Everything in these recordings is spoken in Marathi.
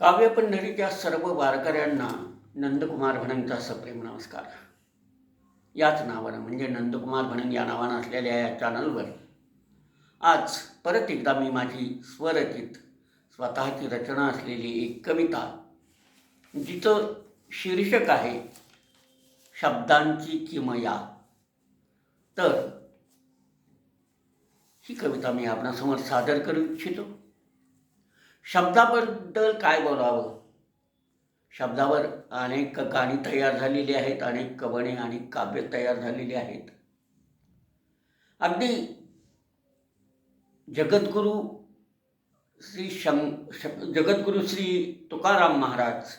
काव्यपंढरीच्या सर्व वारकऱ्यांना नंदकुमार भणंगचा सप्रेम नमस्कार. याच नावानं म्हणजे नंदकुमार भणंग या नावानं असलेल्या या चॅनलवर आज परत एकदा मी माझी स्वरचित स्वतःची रचना असलेली एक कविता जिचं शीर्षक आहे शब्दांची किमया. तर ही कविता मी आपणासमोर सादर करू इच्छितो. शब्दाबद्दल काय बोलावं? शब्दावर अनेक गाणी तयार झालेली आहेत अनेक कवणे आणि काव्य तयार झालेली आहेत. अगदी जगद्गुरू श्री शं श जगद्गुरू श्री तुकाराम महाराज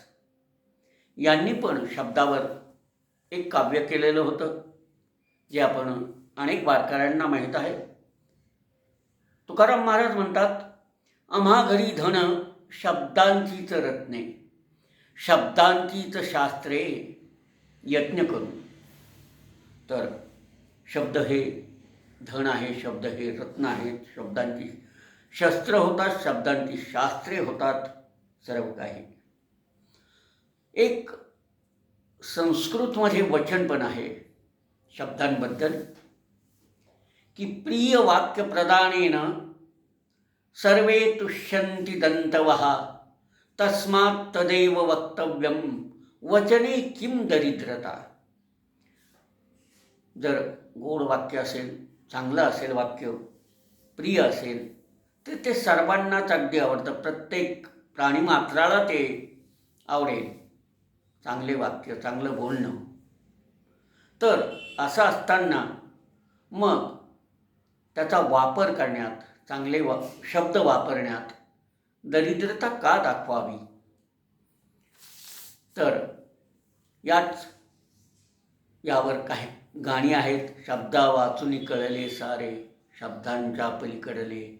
यांनी पण शब्दावर एक काव्य केलेलं होतं जे आपण अनेक वारकऱ्यांना माहीत आहे. तुकाराम महाराज म्हणतात आम्हा घरी धन शब्दांचीच रत्ने शब्दांचीच शास्त्रे यज्ञ करू. तर शब्द हे धन आहे शब्द हे रत्न आहेत शब्दांची शस्त्र होतात शब्दांची शास्त्रे होतात सर्व काही. एक संस्कृतमध्ये वचन पण आहे शब्दांबद्दल की प्रिय वाक्य प्रदानेनं सर्वे तुष्यन्ति दन्तवः। तस्मात् तदेव वक्तव्यं। वचने किम दरिद्रता? जर गोड वाक्य असेल चांगलं असेल वाक्य प्रिय असेल तर ते सर्वांनाच अगदी आवडतं. प्रत्येक प्राणीमात्राला ते आवडेल. चांगले वाक्य चांगलं बोलणं. तर असं असताना मग त्याचा वापर करण्यात चांगले वा शब्द वापरण्यात दरिद्रता का दाखवावी? तर याच यावर काही गाणी आहेत. शब्दा वाचून कळले सारे शब्दांच्या पलीकडले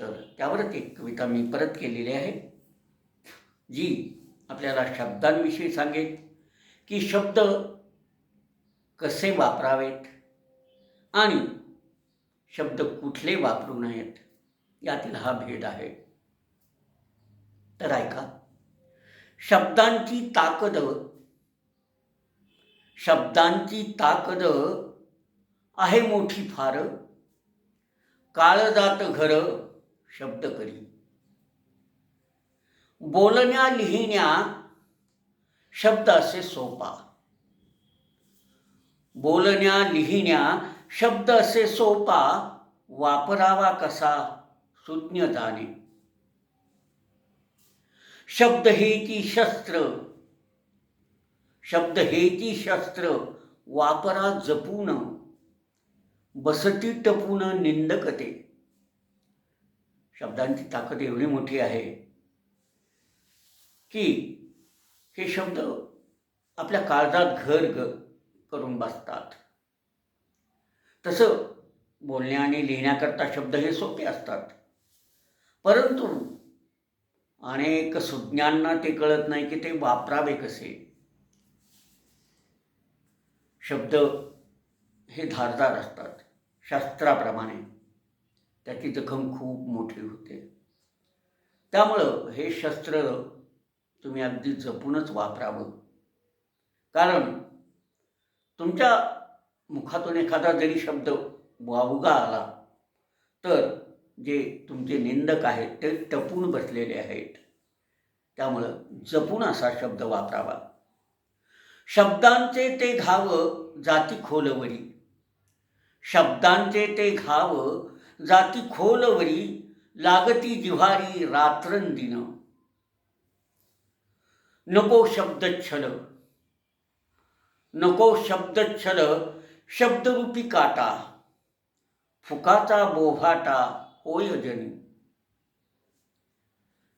तर त्यावरच एक कविता मी परत केलेली आहे जी आपल्याला शब्दांविषयी सांगेल की शब्द कसे वापरावेत आणि शब्द कुठले वापरू नयेत यातील हा भेद आहे. तर ऐका शब्दांची ताकद शब्दांची ताकद आहे मोठी फार. काळजात घर शब्द करी. बोलण्या लिहिण्या शब्द असे सोपा. बोलण्या लिहिण्या शब्द असे सोपा वापरावा कसा? सुज्ञ जाणे. शब्द हेती शस्त्र. शब्द हेची शस्त्र वापरा जपून. बसती टपून निंदकते. शब्दांची ताकद एवढी मोठी आहे की हे शब्द आपल्या काळजात घर ग करून बसतात. तसं बोलण्या आणि लिहिण्याकरता शब्द हे सोपे असतात. परंतु अनेक सुज्ञांना ते कळत नाही की ते वापरावे कसे. शब्द हे धारदार असतात शास्त्राप्रमाणे. त्याची जखम खूप मोठी होते. त्यामुळं हे शस्त्र तुम्ही अगदी जपूनच वापरावं. कारण तुमच्या मुखातून एखादा जरी शब्द वावगा आला तर जे तुमचे निंदक आहेत ते टपून बसलेले आहेत. त्यामुळं जपून असा शब्द वापरावा. शब्दांचे ते घाव जाती खोलवरी. शब्दांचे ते घाव जाती खोलवरी लागती जिव्हारी रात्रंदिन. नको शब्दच्छल. नको शब्दच्छल शब्दरूपी काटा फुकाचा बोभाटा होय जनी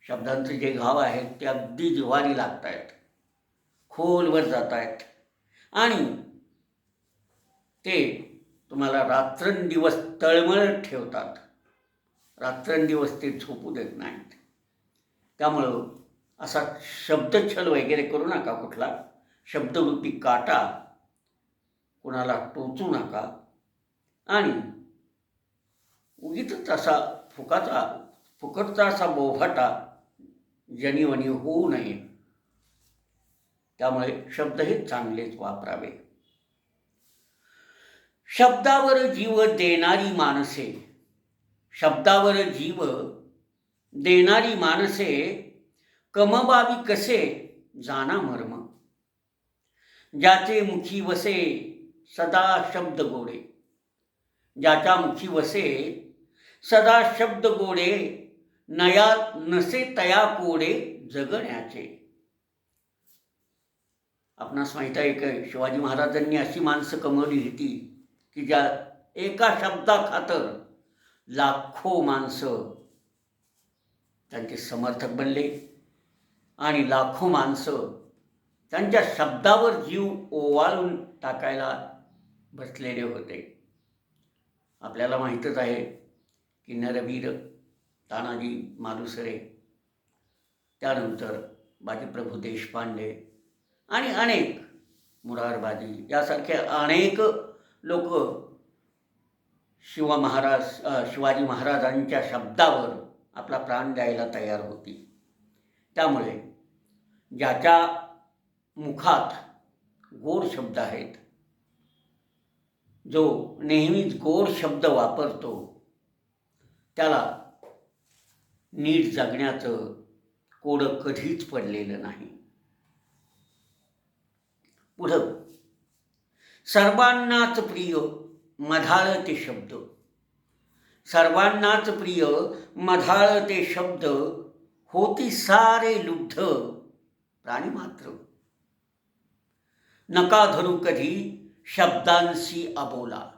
शब्दांचे जे घाव आहेत ते अगदी जिव्हारी लागत आहेत खोलवर जात आहेत आणि ते तुम्हाला रात्रंदिवस तळमळ ठेवतात. रात्रंदिवस ते झोपू देत नाहीत. त्यामुळं असा शब्दछल वगैरे करू नका कुठला. शब्दरूपी काटा कुणाला टोचू नका. आणि उगीतच असा फुकाचा फुकटचा असा बोभाटा जनीवनी होऊ नये. त्यामुळे शब्द हे चांगलेच वापरावे. शब्दावर जीव देणारी माणसे शब्दावर जीव देणारी माणसे कमबावी कसे जाना मर्म. ज्याचे मुखी वसे सदा शब्द गोडे ज्याच्या मुखी वसे सदा शब्द गोडे नयात नसे तया कोडे जगण्याचे. आपणास माहीत आहे का शिवाजी महाराजांनी अशी माणसं कमवली होती की ज्या एका शब्दाखातर लाखो माणसं त्यांचे समर्थक बनले आणि लाखो माणसं त्यांच्या शब्दावर जीव ओवाळून टाकायला बसलेले होते. आपल्याला माहीतच आहे की नरवीर तानाजी मालुसरे त्यानंतर बाजीप्रभू देशपांडे आणि अनेक मुरारबाजी. यासारखे अनेक लोक शिव महाराज शिवाजी महाराजांच्या शब्दावर आपला प्राण द्यायला तयार होती. त्यामुळे ज्याच्या मुखात गोड शब्द आहेत जो नेहमीच गोड शब्द वापरतो त्याला नीट जगण्याचं कोडं कधीच पडलेलं नाही. पुढं सर्वांनाच प्रिय मधाळ ते शब्द. सर्वांनाच प्रिय मधाळ ते शब्द होती सारे लुब्ध प्राणी मात्र नका धरू कधी शब्दांशी अबोला.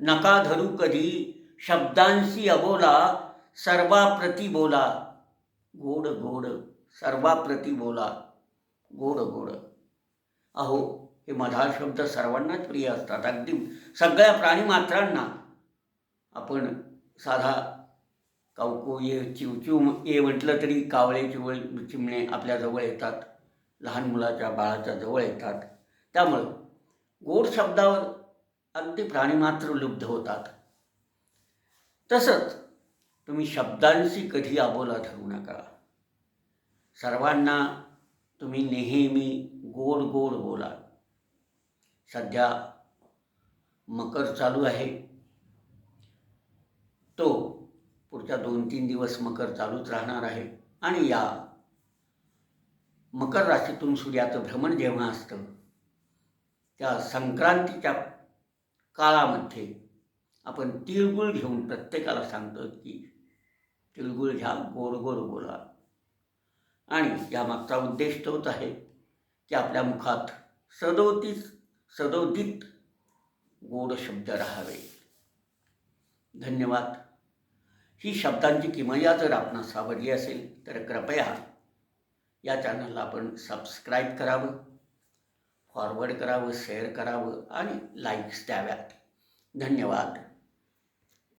नका धरू कधी शब्दांशी अबोला सर्वाप्रती बोला गोड गोड सर्वाप्रती बोला गोड गोड. अहो हे मधाळ शब्द सर्वांनाच प्रिय असतात. अगदी सगळ्या प्राणीमात्रांना आपण साधा कावको ये चिवचिव ये म्हटलं तरी कावळे चिवळ चिमणे आपल्याजवळ येतात. लहान मुलाच्या बाळाच्या जवळ येतात. त्यामुळं गोड शब्दावर अगदी प्राणीमात्र लुब्ध होतात. तसंच तुम्ही शब्दांशी कधी आबोला ठरू नका. सर्वांना तुम्ही नेहमी गोड गोड बोला. सध्या मकर चालू आहे. तो पुढच्या दोन तीन दिवस मकर चालूच राहणार आहे. आणि या मकर राशीतून सूर्याचं भ्रमण जेव्हा असतं त्या संक्रांतीच्या काळामध्ये आपण तिळगुळ घेऊन प्रत्येकाला सांगतो की तिळगुळ घ्या गोड गोड बोला. आणि यामागचा उद्देश तोच आहे की आपल्या मुखात सदोतीत सदोदित गोड शब्द राहावे. धन्यवाद. ही शब्दांची किमया जर आपणास आवडली असेल तर कृपया या चॅनलला आपण सबस्क्राईब करावं. फॉरवर्ड करावं शेअर करावं आणि लाईक्स द्याव्यात. धन्यवाद.